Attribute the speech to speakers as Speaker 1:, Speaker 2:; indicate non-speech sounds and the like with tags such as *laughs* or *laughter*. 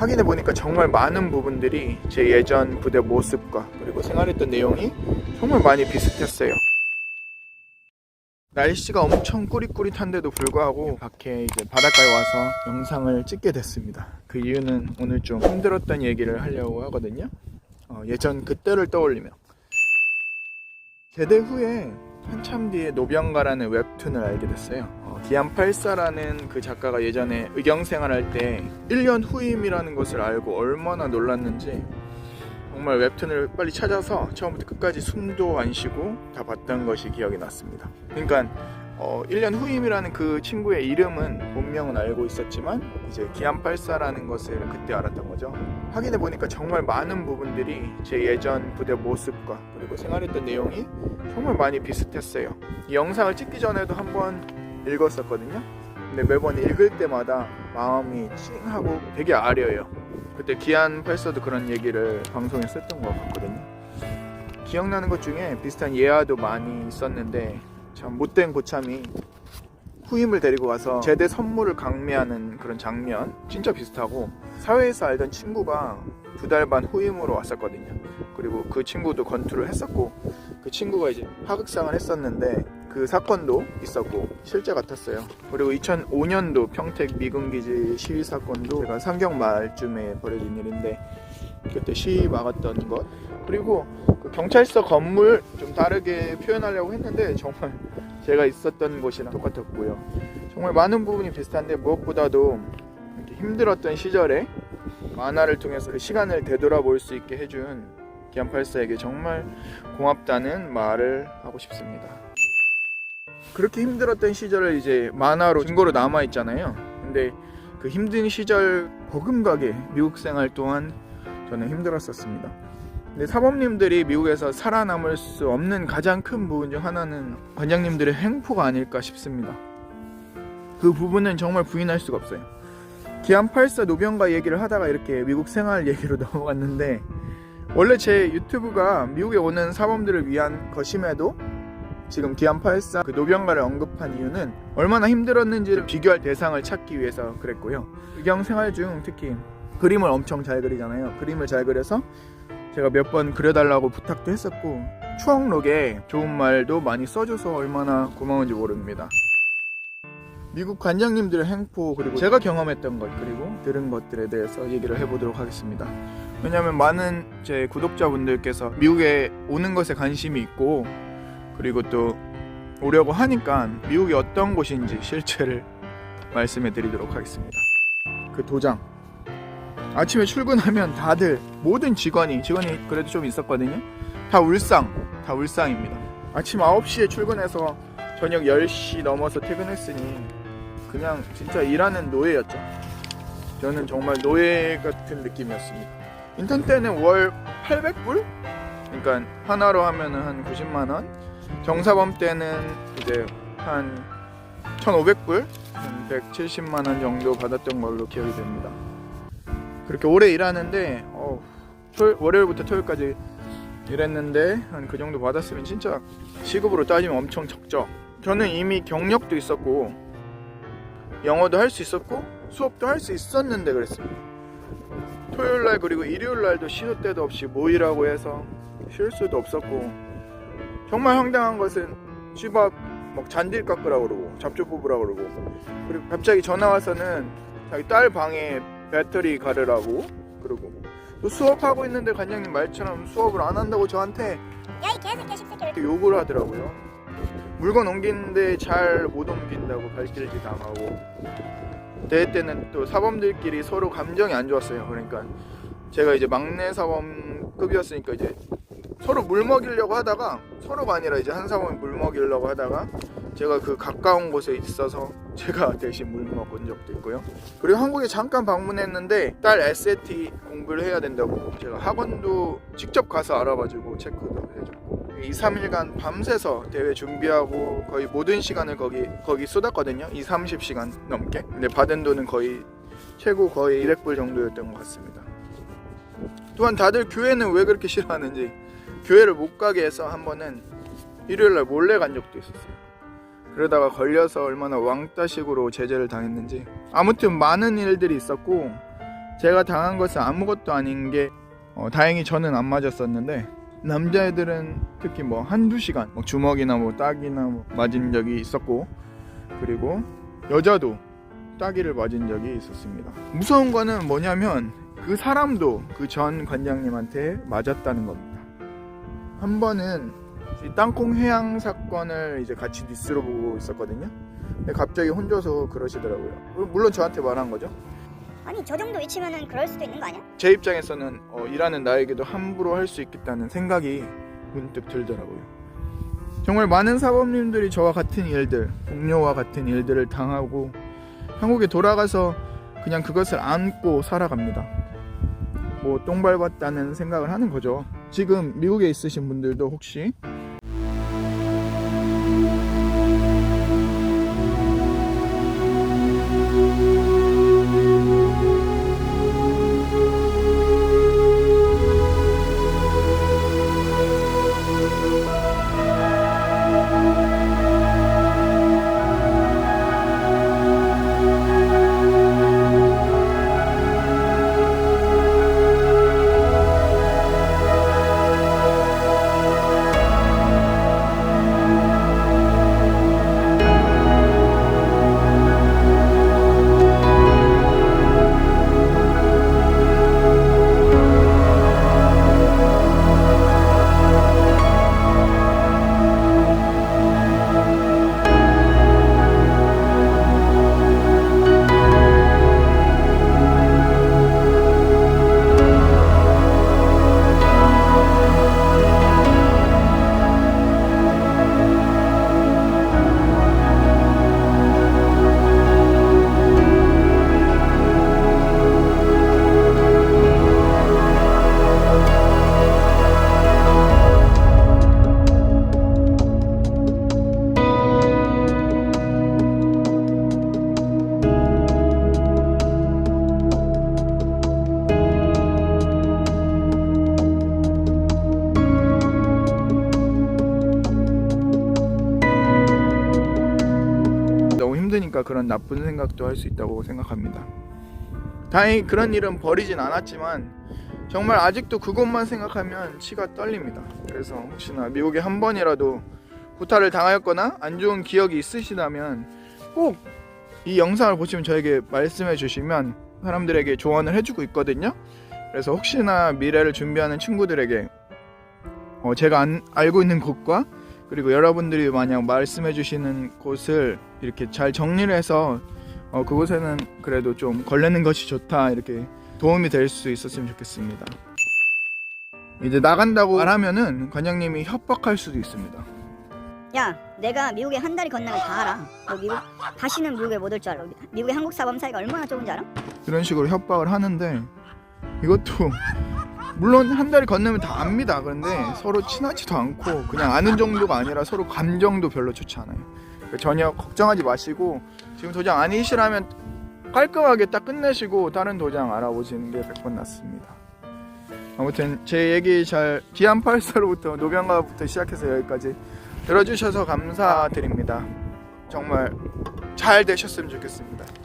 Speaker 1: 확인해 보니까 정말 많은 부분들이 제 예전 부대 모습과 그리고 생활했던 내용이 정말 많이 비슷했어요. 날씨가 엄청 꾸릿꾸릿한데도 불구하고 밖에 이제 바닷가에 와서 영상을 찍게 됐습니다. 그 이유는 오늘 좀 힘들었던 얘기를 하려고 하거든요. 어, 예전 그때를 떠올리며 제대 후에 한참 뒤에 노병가라는 웹툰을 알게 됐어요. 어, 기안84라는 그 작가가 예전에 의경 생활할 때 1년 후임이라는 것을 알고 얼마나 놀랐는지 정말 웹툰을 빨리 찾아서 처음부터 끝까지 숨도 안 쉬고 다 봤던 것이 기억이 났습니다. 그러니까 어, 1년 후임이라는 그 친구의 이름은 본명은 알고 있었지만 이제 기안84라는 것을 그때 알았던 거죠. 확인해 보니까 정말 많은 부분들이 제 예전 부대 모습과 그리고 생활했던 내용이 정말 많이 비슷했어요. 이 영상을 찍기 전에도 한번 읽었었거든요. 근데 매번 읽을 때마다 마음이 찡하고 되게 아려요. 그때 기안 84도 그런 얘기를 방송에 썼던 것 같거든요. 기억나는 것 중에 비슷한 예화도 많이 있었는데 참 못된 고참이 후임을 데리고 와서 제대 선물을 강매하는 그런 장면 진짜 비슷하고 사회에서 알던 친구가 두 달 반 후임으로 왔었거든요. 그리고 그 친구도 건투를 했었고 그 친구가 이제 하극상을 했었는데 그 사건도 있었고 실제 같았어요. 그리고 2005년도 평택 미군기지 시위 사건도 제가 상경 말쯤에 벌어진 일인데 그때 시위 막았던 것 그리고 그 경찰서 건물 좀 다르게 표현하려고 했는데 정말 *laughs* 제가 있었던 곳이랑 똑같았고요. 정말 많은 부분이 비슷한데 무엇보다도 이렇게 힘들었던 시절에 만화를 통해서 그 시간을 되돌아볼 수 있게 해준 기안84에게 정말 고맙다는 말을 하고 싶습니다. 그렇게 힘들었던 시절을 이제 만화로 증거로 남아 있잖아요. 근데 그 힘든 시절 버금가게 미국 생활 동안 저는 힘들었었습니다. 근데 사범님들이 미국에서 살아남을 수 없는 가장 큰 부분 중 하나는 관장님들의 횡포가 아닐까 싶습니다. 그 부분은 정말 부인할 수가 없어요. 기안 84 노병가 얘기를 하다가 이렇게 미국 생활 얘기로 *laughs* 넘어갔는데 원래 제 유튜브가 미국에 오는 사범들을 위한 것임에도 지금 기안 84 그 노병가를 언급한 이유는 얼마나 힘들었는지를 비교할 대상을 찾기 위해서 그랬고요. 의경 생활 중 특히 그림을 엄청 잘 그리잖아요. 그림을 잘 그려서 제가 몇 번 그려달라고 부탁도 했었고 추억록에 좋은 말도 많이 써줘서 얼마나 고마운지 모릅니다. 미국 관장님들의 행포 그리고 제가 경험했던 것 그리고 들은 것들에 대해서 얘기를 해보도록 하겠습니다. 왜냐하면 많은 제 구독자분들께서 미국에 오는 것에 관심이 있고 그리고 또 오려고 하니까 미국이 어떤 곳인지 실체를 말씀해 드리도록 하겠습니다. 그 도장 아침에 출근하면 다들 모든 직원이 직원이 그래도 좀 있었거든요. 다 울상 다 울상입니다. 아침 9시에 출근해서 저녁 10시 넘어서 퇴근했으니 그냥 진짜 일하는 노예였죠. 저는 정말 노예 같은 느낌이었습니다. 인턴 때는 월 800불? 그러니까 하나로 하면은 한 90만 원. 정사범 때는 이제 한 1,500불, 한 170만 원 정도 받았던 걸로 기억이 됩니다. 그렇게 오래 일하는데 어, 토요, 월요일부터 토요일까지 일했는데 한 그 정도 받았으면 진짜 시급으로 따지면 엄청 적죠. 저는 이미 경력도 있었고 영어도 할 수 있었고 수업도 할 수 있었는데 그랬습니다. 토요일 날 그리고 일요일 날도 시도 때도 없이 모이라고 해서 쉴 수도 없었고 정말 황당한 것은 집앞 막 잔딜 깎으라고 그러고 잡초 뽑으라고 그러고 그리고 갑자기 전화 와서는 자기 딸 방에 배터리 가르라고 그러고 또 수업하고 있는데 관장님 말처럼 수업을 안 한다고 저한테
Speaker 2: 야이 개새끼 십새끼
Speaker 1: 이렇게 욕을 하더라고요. 물건 옮기는데 잘 못 옮긴다고 발길질 당하고 대회 때는 또 사범들끼리 서로 감정이 안 좋았어요. 그러니까 제가 이제 막내 사범급이었으니까 이제 서로 물 먹이려고 하다가 서로가 아니라 이제 한 사범이 물 먹이려고 하다가 제가 그 가까운 곳에 있어서 제가 *laughs* 대신 물 먹은 적도 있고요. 그리고 한국에 잠깐 방문했는데 딸 SAT 공부를 해야 된다고 제가 학원도 직접 가서 알아봐주고 체크도 해줬고 2, 3일간 밤새서 대회 준비하고 거의 모든 시간을 거기 거기 쏟았거든요. 2, 30시간 넘게. 근데 받은 돈은 거의 최고 거의 200불 정도였던 것 같습니다. 또한 다들 교회는 왜 그렇게 싫어하는지 교회를 못 가게 해서 한 번은 일요일 날 몰래 간 적도 있었어요. 그러다가 걸려서 얼마나 왕따식으로 제재를 당했는지 아무튼 많은 일들이 있었고 제가 당한 것은 아무것도 아닌 게 어, 다행히 저는 안 맞았었는데 남자애들은 특히 뭐 한두 시간 뭐 주먹이나 뭐 따기나 뭐 맞은 적이 있었고 그리고 여자도 따기를 맞은 적이 있었습니다. 무서운 거는 뭐냐면 그 사람도 그 전 관장님한테 맞았다는 겁니다. 한 번은 이 땅콩 회항 사건을 이제 같이 뉴스로 보고 있었거든요. 근데 갑자기 혼자서 그러시더라고요. 물론 저한테 말한 거죠.
Speaker 2: 아니 저 정도 위치면은 그럴 수도 있는 거 아니야?
Speaker 1: 제 입장에서는 어, 일하는 나에게도 함부로 할 수 있겠다는 생각이 문득 들더라고요. 정말 많은 사범님들이 저와 같은 일들, 동료와 같은 일들을 당하고 한국에 돌아가서 그냥 그것을 안고 살아갑니다. 뭐 똥 밟았다는 생각을 하는 거죠. 지금 미국에 있으신 분들도 혹시 힘드니까 그런 나쁜 생각도 할 수 있다고 생각합니다. 다행히 그런 일은 벌이진 않았지만 정말 아직도 그것만 생각하면 치가 떨립니다. 그래서 혹시나 미국에 한 번이라도 구타를 당하였거나 안 좋은 기억이 있으시다면 꼭 이 영상을 보시면 저에게 말씀해 주시면 사람들에게 조언을 해주고 있거든요. 그래서 혹시나 미래를 준비하는 친구들에게 어, 제가 안, 알고 있는 곳과 그리고 여러분들이 만약 말씀해 주시는 곳을 이렇게 잘 정리를 해서 어, 그곳에는 그래도 좀 걸리는 것이 좋다 이렇게 도움이 될 수 있었으면 좋겠습니다. 이제 나간다고 말하면은 관장님이 협박할 수도 있습니다.
Speaker 2: 야 내가 미국에 한 달이 건너면 다 알아 너 미국 다시는 미국에 못 올 줄 알아 미국의 한국 사범 사이가 얼마나 좁은지 알아?
Speaker 1: 이런 식으로 협박을 하는데 이것도 물론 한 달이 건너면 다 압니다. 그런데 서로 친하지도 않고 그냥 아는 정도가 아니라 서로 감정도 별로 좋지 않아요. 그러니까 전혀 걱정하지 마시고 지금 도장 아니시라면 깔끔하게 딱 끝내시고 다른 도장 알아보시는 게 100번 낫습니다. 아무튼 제 얘기 잘 기안84로부터 노병가부터 시작해서 여기까지 들어주셔서 감사드립니다. 정말 잘 되셨으면 좋겠습니다.